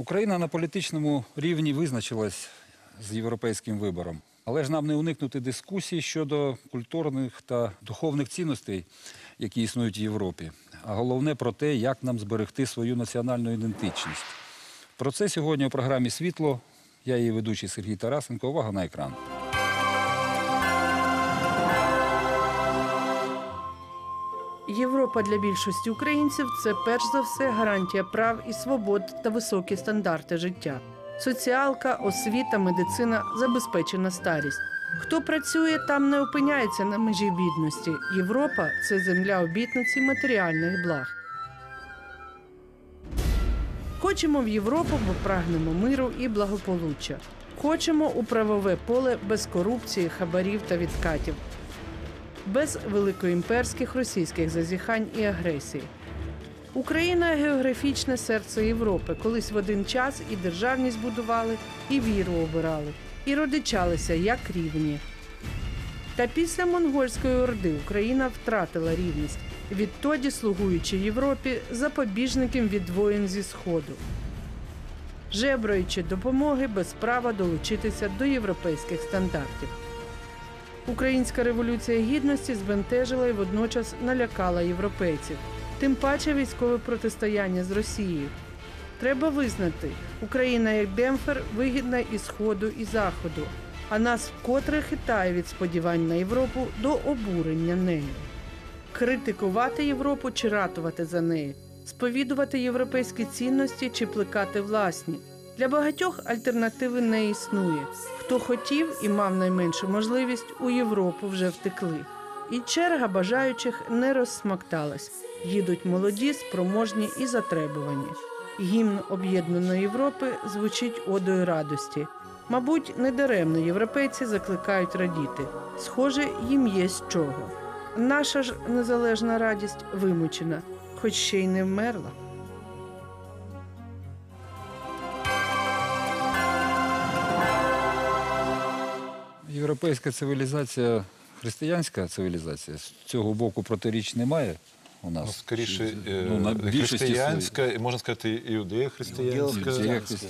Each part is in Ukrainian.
Україна на політичному рівні визначилась з європейським вибором. Але ж нам не уникнути дискусій щодо культурних та духовних цінностей, які існують в Європі. А головне про те, як нам зберегти свою національну ідентичність. Про це сьогодні у програмі Світло. Я її ведучий Сергій Тарасенко. Увага на екран. Європа для більшості українців це перш за все гарантія прав і свобод та високі стандарти життя. Соціалка, освіта, медицина, забезпечена старість. Хто працює, там не опиняється на межі бідності. Європа це земля обітниці матеріальних благ. Хочемо в Європу, бо прагнемо миру і благополуччя. Хочемо у правове поле без корупції, хабарів та відкатів без великоімперських російських зазіхань і агресії. Україна географічне серце Європи. Колись в один час і державність будували, і віру обирали, і родичалися як рівні. Та після монгольської орди Україна втратила рівність, відтоді слугуючи Європі запобіжником від воїн зі Сходу, жебраючи допомоги без права долучитися до європейських стандартів. Українська революція гідності збентежила і водночас налякала європейців, тим паче військове протистояння з Росією. Треба визнати, Україна як демпфер вигідна і сходу, і заходу, а нас вкотре хитає від сподівань на Європу до обурення нею. Критикувати Європу чи ратувати за неї, сповідувати європейські цінності чи плекати власні. Для багатьох альтернативи не існує. Хто хотів і мав найменшу можливість, у Європу вже втекли. І черга бажаючих не розсмакталась. Їдуть молоді, спроможні і затребувані. Гімн об'єднаної Європи звучить одою радості. Мабуть, недаремно європейці закликають радіти. Схоже, їм є з чого. Наша ж незалежна радість вимучена, хоч ще й не вмерла. Європейська цивілізація, християнська цивілізація, з цього боку протиріч немає у нас. Ну, скоріше, е, Ну, на християнська, і можна сказати, Іудео-християнська.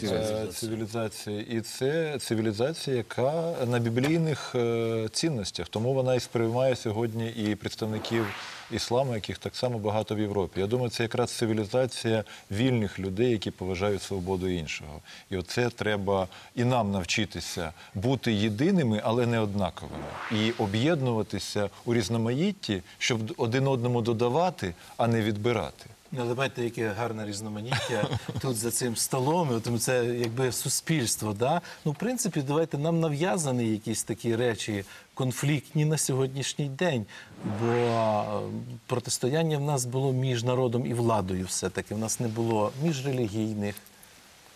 е, цивілізація. І це цивілізація, яка на біблійних е, цінностях. Тому вона і сприймає сьогодні і представників ісламу, яких так само багато в Європі. Я думаю, це якраз цивілізація вільних людей, які поважають свободу іншого. І оце треба і нам навчитися бути єдиними, але не однаковими. І об'єднуватися у різноманітті, щоб один одному додавати, а не відбирати. Ну, Але бачите, яке гарне різноманіття тут за цим столом. От це якби суспільство. Да? Ну, в принципі, давайте нам нав'язані якісь такі речі конфліктні на сьогоднішній день. Бо е, протистояння в нас було між народом і владою все-таки. В нас не було міжрелігійних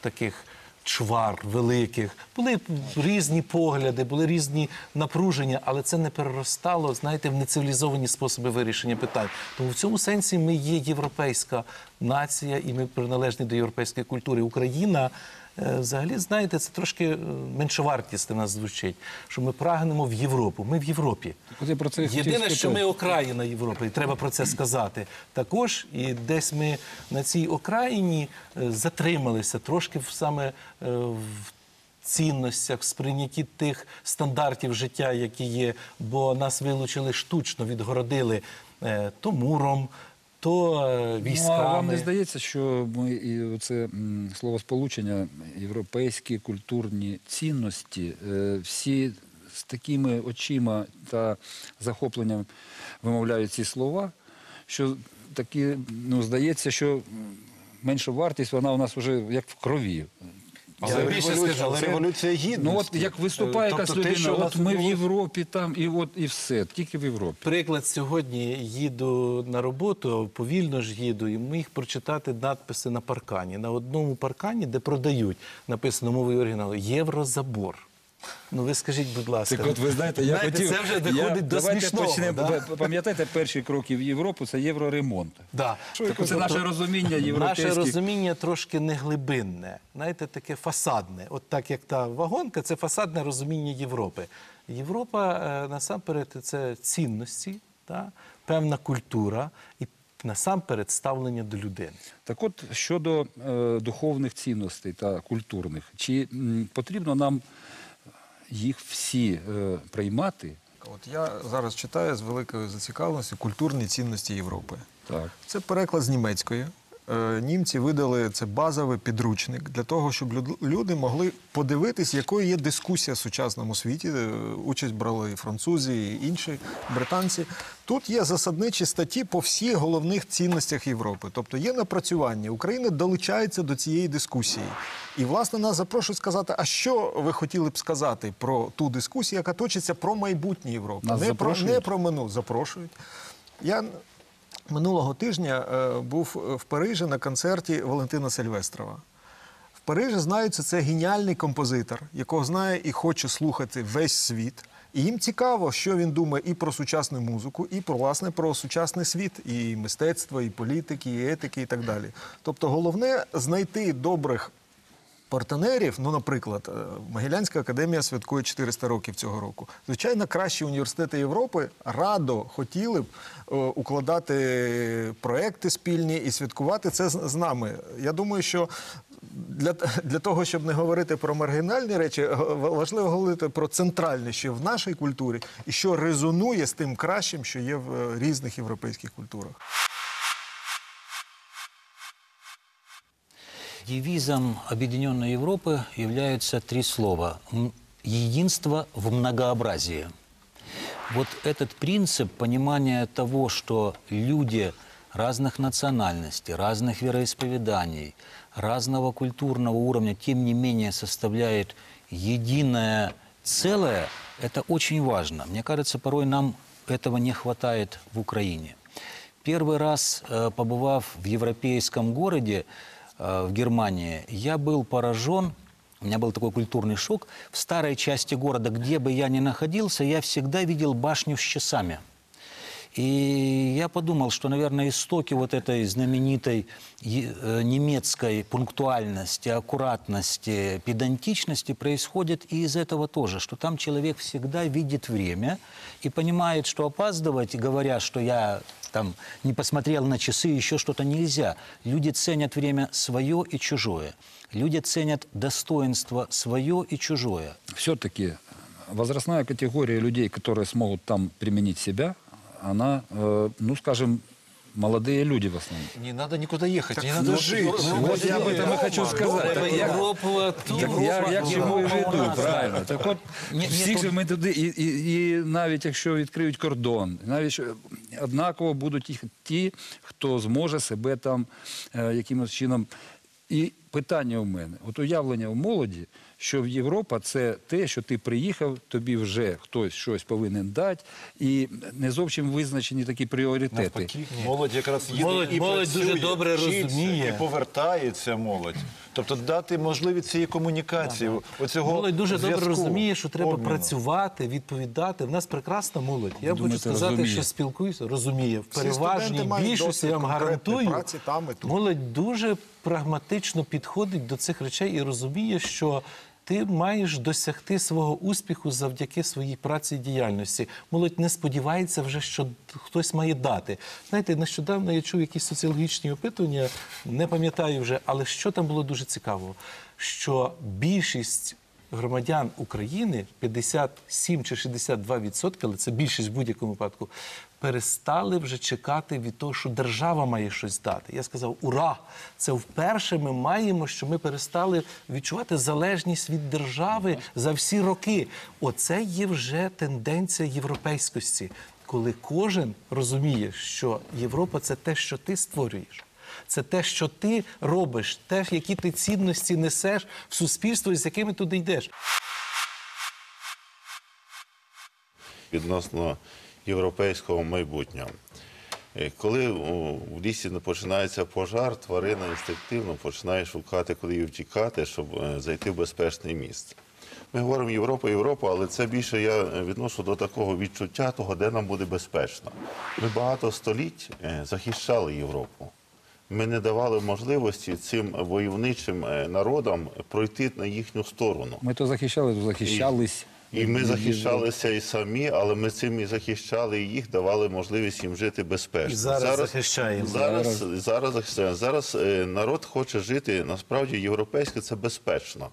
таких чвар великих. Були різні погляди, були різні напруження, але це не переростало, знаєте, в нецивілізовані способи вирішення питань. Тому в цьому сенсі ми є європейська нація, і ми приналежні до європейської культури. Україна. Е, Взагалі, знаєте, це трошки е, меншовартість нас звучить, що ми прагнемо в Європу. Ми в Європі. Про це Єдине, що ми окраїна Європи, і треба про це сказати. Також і десь ми на цій окраїні е, затрималися трошки в саме в цінностях, в сприйнятті тих стандартів життя, які є, бо нас вилучили штучно, відгородили то муром, то е, Ну, а вам не здається, що ми і це словосполучення європейські культурні цінності, е, всі з такими очима та захопленням вимовляють ці слова, що такі, ну, здається, що менша вартість, вона у нас вже як в крові. Але, Я більше революція, скажу, але це- революція гідності. Ну от як виступає Тобто якась те, людина, що от ми в Європі там, і от і все, тільки в Європі. Приклад сьогодні їду на роботу, повільно ж їду, і міг прочитати надписи на паркані. На одному паркані, де продають, написано мовою оригіналу Єврозабор. Ну ви скажіть, будь ласка, Так от ви знаєте, я Знаєте, хотів... це вже доходить до давайте смішного. почнемо. да? Пам'ятаєте, перші кроки в Європу це євроремонт. Да. Що Так це от, наше розуміння європейських... Наше розуміння трошки не глибинне, знаєте, таке фасадне. От так як та вагонка, це фасадне розуміння Європи. Європа е, насамперед це цінності, та, певна культура і насамперед ставлення до людини. Так от щодо е, духовних цінностей та культурних, чи м, потрібно нам їх всі е, приймати? От я зараз читаю з великою зацікавленістю культурні цінності Європи. Так. Це переклад з німецької. Е, Німці видали це базовий підручник для того, щоб люди могли подивитись, якою є дискусія в сучасному світі. Е, Участь брали і французи, і інші британці. Тут є засадничі статті по всіх головних цінностях Європи. Тобто є напрацювання. Україна долучається до цієї дискусії. І, власне, нас запрошують сказати, а що ви хотіли б сказати про ту дискусію, яка точиться про майбутнє Європи? Нас не, про, не про минуле. Запрошують. Я минулого тижня е, був в Парижі на концерті Валентина Сильвестрова. В Парижі знаються, це геніальний композитор, якого знає і хоче слухати весь світ. І їм цікаво, що він думає і про сучасну музику, і про власне про сучасний світ, і мистецтво, і політики, і етики, і так далі. Тобто, головне знайти добрих партнерів. Ну, наприклад, е, Могилянська академія святкує 400 років цього року. Звичайно, кращі університети Європи радо хотіли б е, укладати проекти спільні і святкувати це з, нами. Я думаю, що. Для, для того, щоб не говорити про маргінальні речі, важливо говорити про центральне, що в нашій культурі, і що резонує з тим кращим, що є в е, різних європейських культурах. Девизом Объединенной Европы являются три слова. Единство в многообразии. Вот этот принцип понимания того, что люди разных национальностей, разных вероисповеданий, разного культурного уровня, тем не менее составляет единое целое, это очень важно. Мне кажется, порой нам этого не хватает в Украине. Первый раз, э, побывав в европейском городе, в Германии, я был поражен, у меня был такой культурный шок. В старой части города, где бы я ни находился, я всегда видел башню с часами. И я подумал, что, наверное, истоки вот этой знаменитой э, немецкой пунктуальности, аккуратности, педантичности происходят и из этого тоже, что там человек всегда видит время и понимает, что опаздывать, говоря, что я там не посмотрел на часы, еще что-то нельзя. Люди ценят время свое и чужое. Люди ценят достоинство свое и чужое. Все-таки возрастная категория людей, которые смогут там применить себя, она, э, ну, скажем, молодые люди в основном. Не треба нікуди їхати, не ну, треба жити. Вот я об этом и хочу сказать. Треба Так я- Європу тут. Так я, я к чому і Європа у веду, нас, правильно. так. Так от Ні- ні, всіх тут- же ми туди, і, і, і навіть якщо відкриють кордон, навіть що- однаково будуть їх ті, хто зможе себе там е, якимось чином. І питання у мене: от уявлення у молоді, що в Європа це те, що ти приїхав, тобі вже хтось щось повинен дати, і не зовсім визначені такі пріоритети. Навпаки, молодь якраз їде Молодь- і молодь працює, дуже добре вчиться, розуміє. і повертається молодь. Тобто дати можливість цієї комунікації, оцього Молодь дуже добре зв'язку, розуміє, що треба обміну. працювати, відповідати. В нас прекрасна молодь. Я хочу думаєте, сказати, розуміє? що спілкуюся, розуміє. В переважній студенти мають більшості, досвід я вам конкретної гарантую, праці там і тут. молодь дуже прагматично підходить до цих речей і розуміє, що ти маєш досягти свого успіху завдяки своїй праці і діяльності. Молодь не сподівається вже, що хтось має дати. Знаєте, нещодавно я чув якісь соціологічні опитування, не пам'ятаю вже, але що там було дуже цікаво, що більшість громадян України 57 чи 62 відсотки, але це більшість в будь-якому випадку, перестали вже чекати від того, що держава має щось дати. Я сказав: ура! Це вперше ми маємо, що ми перестали відчувати залежність від держави за всі роки. Оце є вже тенденція європейськості, коли кожен розуміє, що Європа це те, що ти створюєш. Це те, що ти робиш, те, які ти цінності несеш в суспільство, з якими туди йдеш. відносно європейського майбутнього. Е, Коли в лісі починається пожар, тварина інстинктивно починає шукати, куди їй втікати, щоб е, зайти в безпечне місце. Ми говоримо Європа, Європа, але це більше я е, відношу до такого відчуття того, де нам буде безпечно. Ми багато століть захищали Європу. Ми не давали можливості цим войовничим народам пройти на їхню сторону. Ми то захищали, то захищались. І ми захищалися і самі, але ми цим і захищали і їх, давали можливість їм жити безпечно. І зараз захищаємо. Зараз, зараз захищаємо. Зараз е, народ хоче жити насправді європейське це безпечно.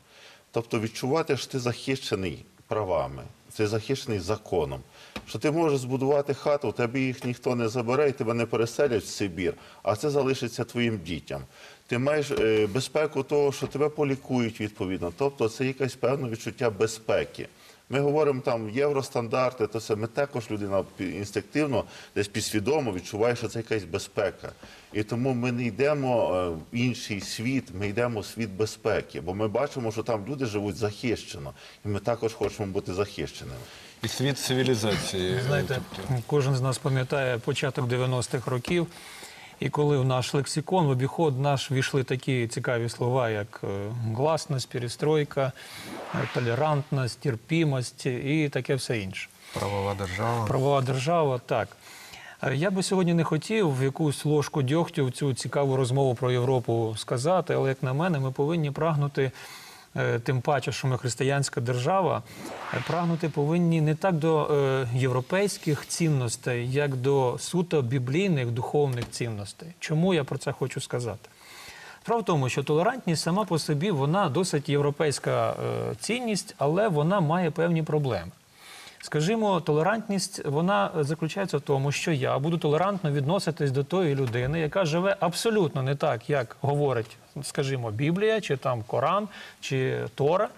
Тобто відчувати, що ти захищений правами, ти захищений законом. Що ти можеш збудувати хату, у тебе їх ніхто не забере, і тебе не переселять в Сибір, а це залишиться твоїм дітям. Ти маєш е, безпеку того, що тебе полікують відповідно. Тобто це якесь певне відчуття безпеки. Ми говоримо там євростандарти, то це ми також людина інстинктивно, десь підсвідомо відчуває, що це якась безпека. І тому ми не йдемо е, в інший світ, ми йдемо в світ безпеки, бо ми бачимо, що там люди живуть захищено, і ми також хочемо бути захищеними. І світ цивілізації. Знаєте, тобто. кожен з нас пам'ятає початок 90-х років, і коли в наш лексикон, в обіход наш війшли такі цікаві слова, як е, гласність, перестройка, е, толерантність, терпімость і таке все інше. Правова держава. Правова держава, так. Е, Я би сьогодні не хотів в якусь ложку дьогтю в цю цікаву розмову про Європу сказати, але як на мене, ми повинні прагнути, тим паче, що ми християнська держава, е, прагнути повинні не так до е, європейських цінностей, як до суто біблійних духовних цінностей. Чому я про це хочу сказати? Справа в тому, що толерантність сама по собі вона досить європейська е, цінність, але вона має певні проблеми. Скажімо, толерантність вона заключається в тому, що я буду толерантно відноситись до тої людини, яка живе абсолютно не так, як говорить, скажімо, Біблія, чи там Коран, чи Тора.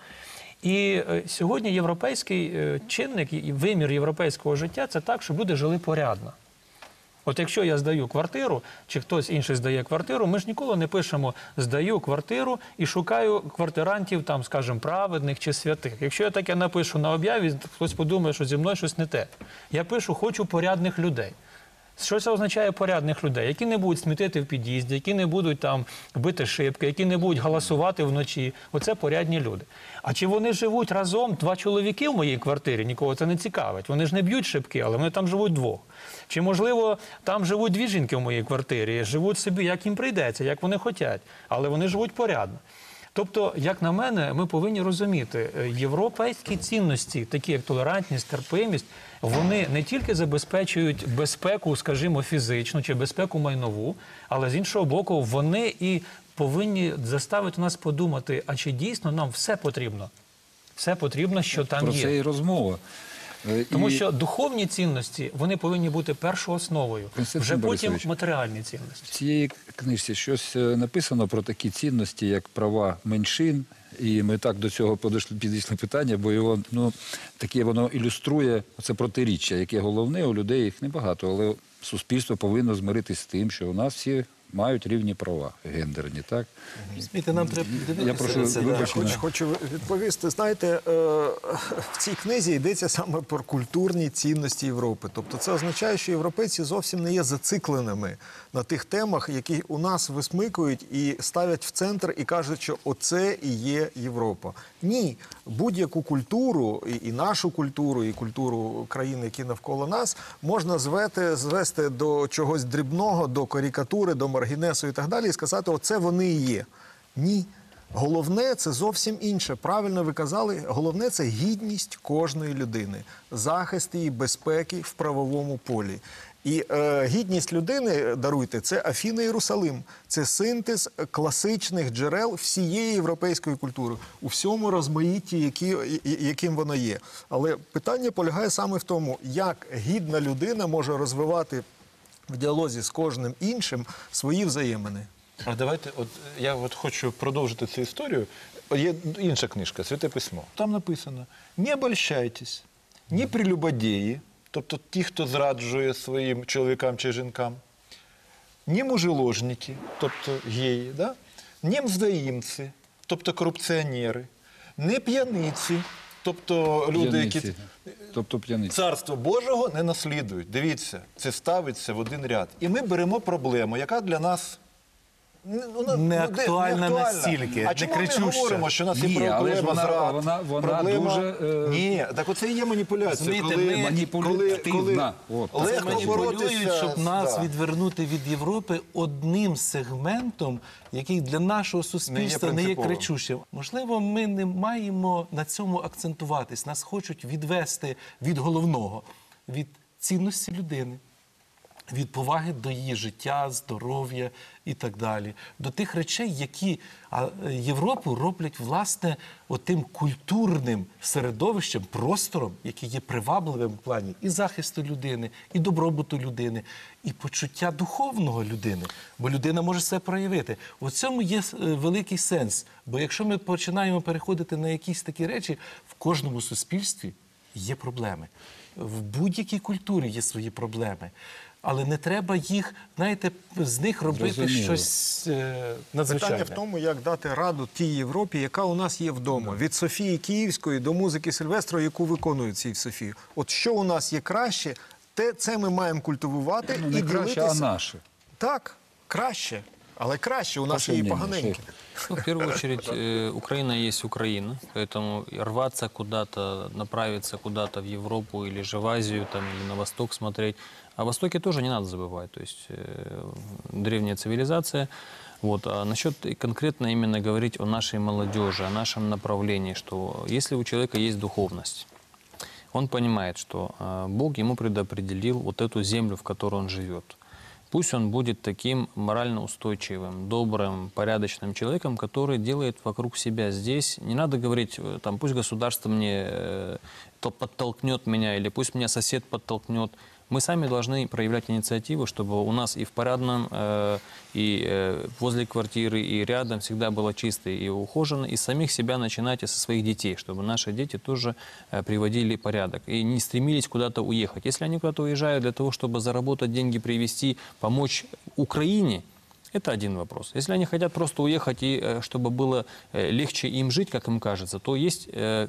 І е, сьогодні європейський е, чинник і вимір європейського життя це так, щоб люди жили порядно. От якщо я здаю квартиру, чи хтось інший здає квартиру, ми ж ніколи не пишемо здаю квартиру і шукаю квартирантів, там, скажімо, праведних чи святих. Якщо я таке напишу на об'яві, хтось подумає, що зі мною щось не те. Я пишу хочу порядних людей. Що це означає порядних людей, які не будуть смітити в під'їзді, які не будуть там бити шибки, які не будуть голосувати вночі. Оце порядні люди. А чи вони живуть разом два чоловіки в моїй квартирі? Нікого це не цікавить. Вони ж не б'ють шибки, але вони там живуть двох. Чи можливо там живуть дві жінки в моїй квартирі, живуть собі, як їм прийдеться, як вони хочуть, але вони живуть порядно. Тобто, як на мене, ми повинні розуміти, е, європейські цінності, такі як толерантність, терпимість, вони не тільки забезпечують безпеку, скажімо, фізичну чи безпеку майнову, але з іншого боку, вони і повинні заставити нас подумати, а чи дійсно нам все потрібно? Все потрібно, що там Про є. це і розмова. Е, Тому що духовні цінності вони повинні бути першоосновою, Константин вже потім матеріальні цінності. В цій книжці щось е, написано про такі цінності, як права меншин. І ми так до цього подійшли, підійшли питання, бо його ну таке воно ілюструє це протиріччя, яке головне у людей їх небагато, але суспільство повинно змиритись з тим, що у нас всі мають рівні права гендерні. Так Розумієте, нам треба Я прошу це. вибачення. Хоч, хочу відповісти. Знаєте, е, в цій книзі йдеться саме про культурні цінності Європи. Тобто, це означає, що європейці зовсім не є зацикленими на тих темах, які у нас висмикують і ставлять в центр і кажуть, що оце і є Європа. Ні, будь-яку культуру, і, і нашу культуру, і культуру країн, які навколо нас, можна звести, звести до чогось дрібного, до карикатури, до маргінесу і так далі, і сказати, оце вони і є. Ні. Головне це зовсім інше. Правильно ви казали, головне це гідність кожної людини, захист її безпеки в правовому полі. І е, гідність людини, даруйте, це Афіна Єрусалим, це синтез класичних джерел всієї європейської культури у всьому розмаїтті, які, яким воно є. Але питання полягає саме в тому, як гідна людина може розвивати в діалозі з кожним іншим свої взаємини. А давайте, от я от хочу продовжити цю історію. Є інша книжка Святе письмо. Там написано: не обольщайтесь, ні прелюбодії, тобто ті, хто зраджує своїм чоловікам чи жінкам, ні мужеложники, тобто геї, да? ні мздоїмці, тобто корупціонери, не п'яниці, тобто люди, які тобто п'яниці. Царство Божого не наслідують. Дивіться, це ставиться в один ряд. І ми беремо проблему, яка для нас Ну, ну, Не актуальна настільки, А не чому ми говоримо, що у нас є але ж проблема вона- зрад, вона- вона проблема... дуже, е, Ні, так оце і є маніпуляція. Коли, Маніпулятивна. Коли легко маніпулюють, боротися щоб нас да. відвернути від Європи одним сегментом, який для нашого суспільства не є, принциповим. кричущим. Можливо, ми не маємо на цьому акцентуватись. Нас хочуть відвести від головного, від цінності людини. Від поваги до її життя, здоров'я і так далі, до тих речей, які Європу роблять власне отим культурним середовищем, простором, який є привабливим в плані і захисту людини, і добробуту людини, і почуття духовного людини. Бо людина може себе проявити. У цьому є е, великий сенс. Бо якщо ми починаємо переходити на якісь такі речі, в кожному суспільстві є проблеми. В будь-якій культурі є свої проблеми. Але не треба їх, знаєте, з них робити Розуміло. щось е, надзвичайне. Питання в тому, як дати раду тій Європі, яка у нас є вдома. Від Софії Київської до музики Сильвестро, яку виконують ці Софію. От що у нас є краще, те це ми маємо культивувати Ну, і краще, ділитися. а наше. Так, краще. Але краще, у нас є і мнению, поганеньке. Ну, в первую очередь, э, Украина есть Украина, поэтому рваться куда-то, направиться куда-то в Европу или же в Азию там, или на восток смотреть. О Востоке тоже не надо забывать, то есть э, древняя цивилизация. Вот. А насчет и конкретно именно говорить о нашей молодежи, о нашем направлении, что если у человека есть духовность, он понимает, что э, Бог ему предопределил вот эту землю, в которой он живет. Пусть он будет таким морально устойчивым, добрым, порядочным человеком, который делает вокруг себя здесь. Не надо говорить, э, там, пусть государство мне э, то подтолкнет меня, или пусть меня сосед подтолкнет. Мы сами должны проявлять инициативу, чтобы у нас и в парадном, э, и э, возле квартиры, и рядом всегда было чисто и ухожено, и самих себя начинать и со своих детей, чтобы наши дети тоже э, приводили порядок и не стремились куда-то уехать. Если они куда-то уезжают для того, чтобы заработать деньги, привести, помочь Украине, это один вопрос. Если они хотят просто уехать и чтобы было легче им жить, как им кажется, то есть э,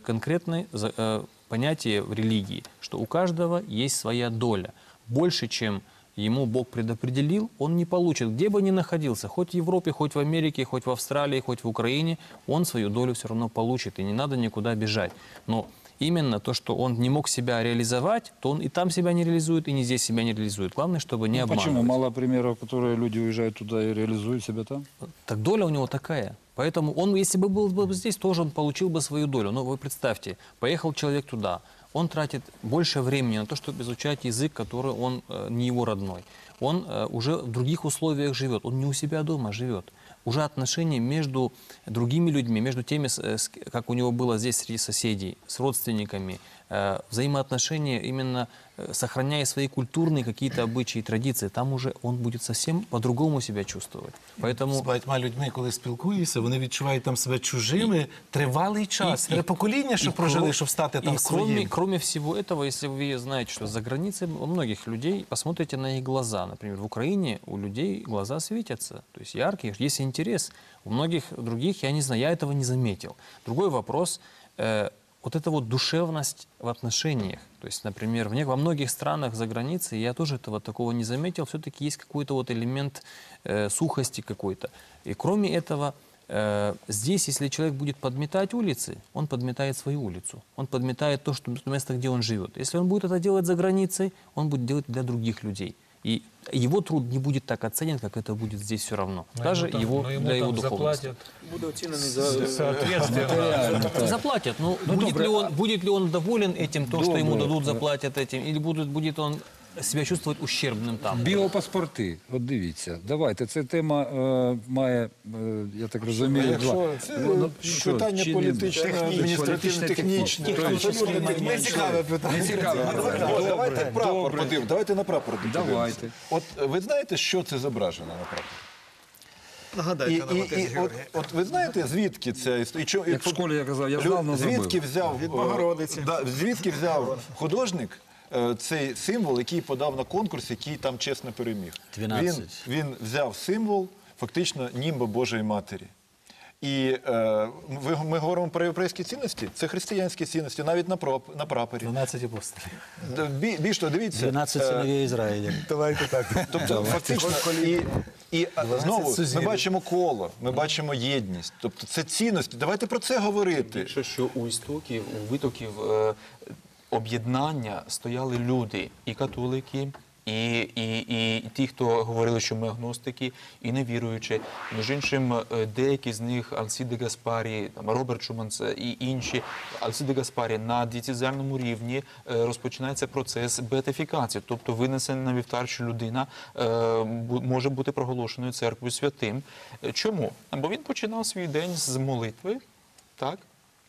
понятие в религии, что у каждого есть своя доля. Больше, чем ему Бог предопределил, он не получит. Где бы ни находился, хоть в Европе, хоть в Америке, хоть в Австралии, хоть в Украине, он свою долю все равно получит, и не надо никуда бежать. Но именно то, что он не мог себя реализовать, то он и там себя не реализует, и не здесь себя не реализует. Главное, чтобы не Ну, обманывать. Почему? Мало примеров, которые люди уезжают туда и реализуют себя там? Так доля у него такая. Поэтому он, если бы был бы здесь, тоже он получил бы свою долю. Но вы представьте, поехал человек туда, он тратит больше времени на то, чтобы изучать язык, который он э, не его родной. Он э, уже в других условиях живет, он не у себя дома живет. Уже отношения между другими людьми, между теми, с- э, с- как у него было здесь среди соседей, с родственниками, э, взаимоотношения именно э, сохраняя свои культурные какие-то обычаи и традиции, там уже он будет совсем по-другому себя чувствовать. З Поэтому багатьма людьми, коли спілкуюся, вони відчувають там себе чужими тривалий час. и- Три покоління, що и прожили, кро- щоб стати там и кроме, своїм. кроме всего этого, если вы знаете, что за границей у многих людей, посмотрите на их глаза. Например, в Украине у людей глаза светятся, то есть яркие, есть интерес. У многих других, я не знаю, я этого не заметил. Другой вопрос, э, вот эта вот душевность в отношениях. То есть, например, в во многих странах за границей я тоже этого такого не заметил. Все-таки есть какой-то вот элемент э, сухости какой-то. И кроме этого, Э, Здесь, если человек будет подметать улицы, он подметает свою улицу. Он подметает то, что, место, где он живет. Если он будет это делать за границей, он будет делать для других людей. И его труд не будет так оценен, как это будет здесь все равно. Даже Ну, его, но ему для его там духовности. заплатят соответственно. Заплатят. Ну, будет, ли он, будет ли он доволен этим, то, что ему дадут, заплатят этим, или будет, будет он себя чувствовать ущербным там? Біопаспорти, от дивіться, давайте. Ця тема е, має, е, я так розумію, Якщо два. це Ну, ну, що, питання чи не- політичне, адміністративне, технічне, Тобто, абсолютно не- не цікаве питання. Не цікаве. Давайте, прапор добре. подивимося. Давайте на прапор подивимося. Давайте. От е, ви знаєте, що це зображено на прапорі? І, Нагадайте нам, і, отець і, от, Георгій. от ви знаєте, звідки ця історія? І чо- і Як в школі я казав, я Лю- знав. Звідки взяв Від е, Богородиці. Да, звідки взяв художник цей символ, який подав на конкурс, який там чесно переміг? 12. Він, він взяв символ фактично німба Божої Матері. І е, ви- ми говоримо про європейські цінності. Це християнські цінності, навіть на, проп- на прапорі. 12 апостолів. Бі- Більш того, дивіться. 12 е, сыновей Израиля. Давайте так. Тобто, фактично, і, і а, 12 знову ми бачимо коло, ми бачимо єдність. Тобто це цінності. Давайте про це говорити. Більше, що у істоків, у витоків е, об'єднання стояли люди, і католики, і, і, і ті, хто говорили, що ми агностики, і невіруючі. Між іншим, е, деякі з них, Алсіде Гаспарі, там, Роберт Шуманц і інші, Алсіде Гаспарі, на дієцезіальному рівні е, розпочинається процес беатифікації, тобто винесення на вівтар, що людина е, може бути проголошеною церквою святим. Чому? Бо він починав свій день з молитви, так?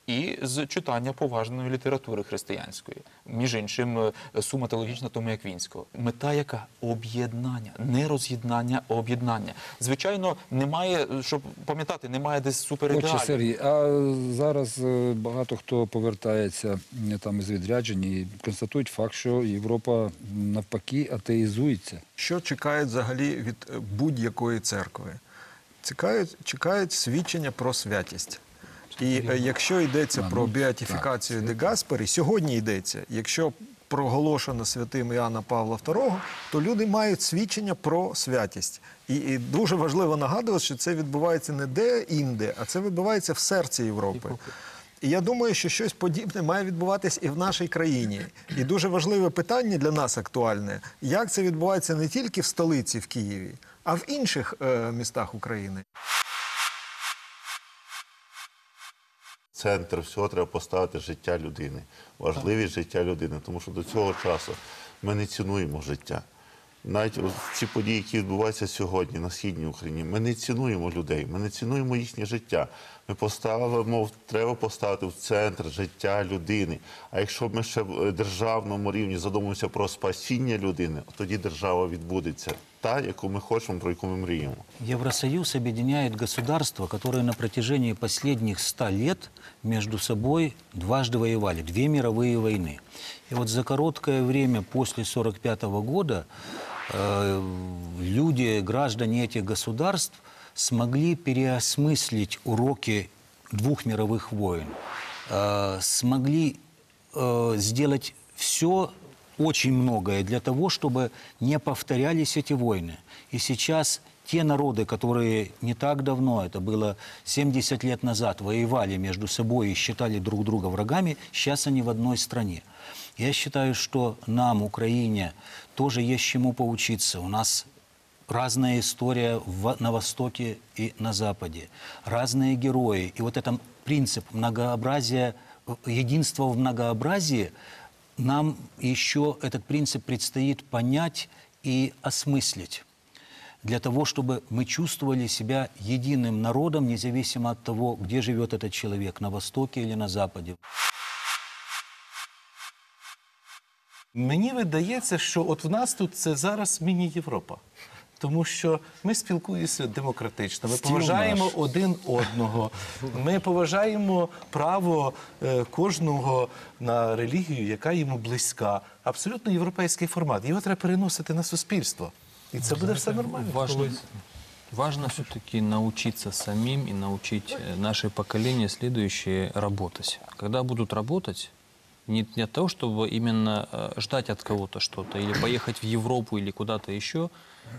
І з читання поважної літератури християнської, між іншим, е, сума теологічна Тома Аквінського. Мета яка об'єднання, не роз'єднання, а об'єднання. Звичайно, немає, щоб пам'ятати, немає десь Отже, суперідеалів. Сергій, а зараз е, багато хто повертається е, там із відряджень і констатують факт, що Європа навпаки атеїзується. Що чекають взагалі від будь-якої церкви? Чекають, чекають свідчення про святість. І е, якщо йдеться про ну, біатифікацію де Гаспері, сьогодні йдеться, якщо проголошено святим Іоанна Павла II, то люди мають свідчення про святість. І, і дуже важливо нагадувати, що це відбувається не де-інде, а це відбувається в серці Європи. І я думаю, що щось подібне має відбуватись і в нашій країні. І дуже важливе питання для нас актуальне: як це відбувається не тільки в столиці, в Києві, а в інших е, містах України. Центр всього треба поставити життя людини, важливість життя людини, тому що до цього часу ми не цінуємо життя. Навіть ці події, які відбуваються сьогодні на східній Україні, ми не цінуємо людей, ми не цінуємо їхнє життя. Ми поставимо, треба поставити в центр життя людини. А якщо ми ще в державному рівні задумуємося про спасіння людини, тоді держава відбудеться та, яку ми хочемо, про яку ми мріємо. Евросоюз объединяет государства, которые на протяжении последних ста лет между собой дважды воевали, две мировые войны. И вот за короткое время после 1945 года э, люди, граждане этих государств смогли переосмыслить уроки двух мировых войн, э, смогли э, сделать все очень многое для того, чтобы не повторялись эти войны. И сейчас те народы, которые не так давно, это было 70 лет назад, воевали между собой и считали друг друга врагами, сейчас они в одной стране. Я считаю, что нам, Украине, тоже есть чему поучиться. У нас разная история на Востоке и на Западе, разные герои. И вот этот принцип многообразия, э, единства в многообразии, нам еще этот принцип предстоит понять и осмыслить для того, чтобы мы чувствовали себя единым народом, независимо от того, где живет этот человек, на Востоке или на Западе. Мені видається, що от в нас тут це зараз міні-Європа. Тому що ми спілкуємося демократично, ми Стіл поважаємо наш. один одного, ми поважаємо право е, кожного на релігію, яка йому близька. Абсолютно європейський формат. Його треба переносити на суспільство. І це буде все нормально. Важно, важно все-таки научиться самим и научить э, наше поколение следующее работать. Когда будут работать, не, не от того, чтобы именно э, ждать от кого-то что-то, или поехать в Европу или куда-то еще,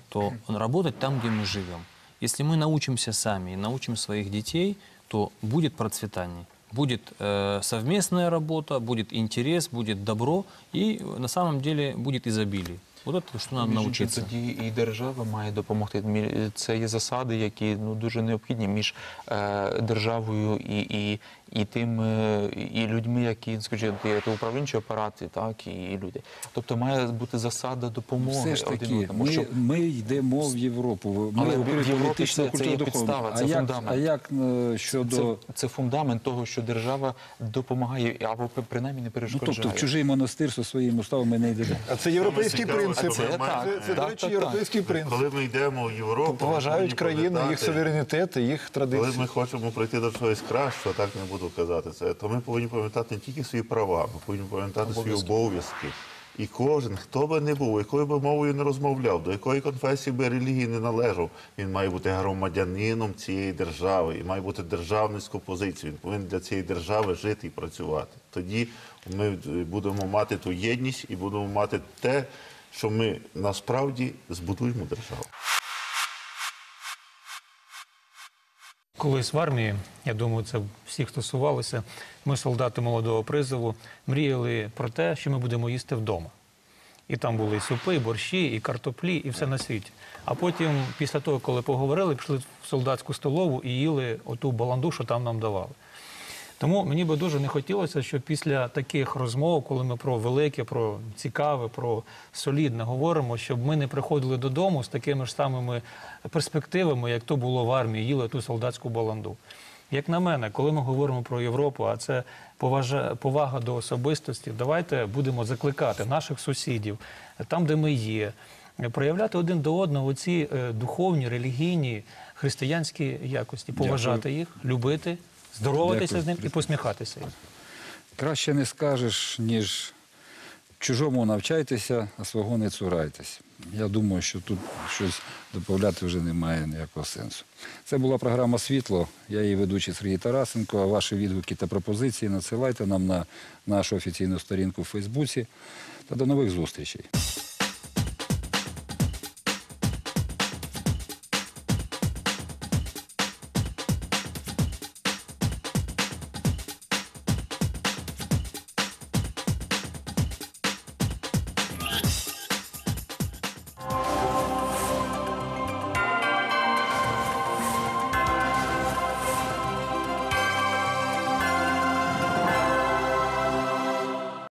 то работать там, где мы живем. Если мы научимся сами и научим своих детей, то будет процветание. Будет э, совместная работа, будет интерес, будет добро, и э, на самом деле будет изобилие. Вот это, что надо Між іншим, научиться. Тоді і держава має допомогти. Мі- Це є засади, які ну дуже необхідні між е, державою і, і, і тим і людьми, які скажімо, є то управлінчі апарати, так і люди. Тобто має бути засада допомоги Все ж один таки, одному. ми, щоб- ми йдемо в Європу. Ми Але в Європі це- це є підстава, це а як, фундамент. а як е, щодо це, це фундамент того, що держава допомагає або принаймні не ну, тобто в чужий монастир зі своїми уставами не йдемо. А це європейський принцип. Це, це, це, до речі, так, європейський принцип. Коли ми йдемо в Європу, Поважають країни, їх суверенітет, їх Коли ми хочемо прийти до чогось кращого, так не буду казати це, то ми повинні пам'ятати не тільки свої права, ми повинні пам'ятати свої обов'язки. І кожен, хто би не був, якою би мовою не розмовляв, до якої конфесії би релігії не належав, він має бути громадянином цієї держави і має бути державницьку позицію. Він повинен для цієї держави жити і працювати. Тоді ми е, будемо мати ту єдність і будемо мати те, що ми насправді збудуємо державу. Колись в армії, я думаю, це всіх стосувалося. Ми, солдати молодого призову, мріяли про те, що ми будемо їсти вдома. І там були і супи, і борщі, і картоплі, і все на світі. А потім, після того, коли поговорили, пішли в солдатську столову і їли оту баланду, що там нам давали. Тому мені би дуже не хотілося, щоб після таких розмов, коли ми про велике, про цікаве, про солідне говоримо, щоб ми не приходили додому з такими ж самими перспективами, як то було в армії, їли ту солдатську баланду. Як на мене, коли ми говоримо про Європу, а це повага до особистості, давайте будемо закликати наших сусідів, там, де ми є, проявляти один до одного ці е, духовні, релігійні, християнські якості, поважати їх, любити, здороватися Дякую, з ним і посміхатися. Краще не скажеш, ніж чужому навчайтеся, а свого не цурайтесь. Я думаю, що тут щось додати вже немає ніякого сенсу. Це була програма Світло. Я її ведучий Сергій Тарасенко. А ваші відгуки та пропозиції надсилайте нам на нашу офіційну сторінку в Фейсбуці. Та до нових зустрічей.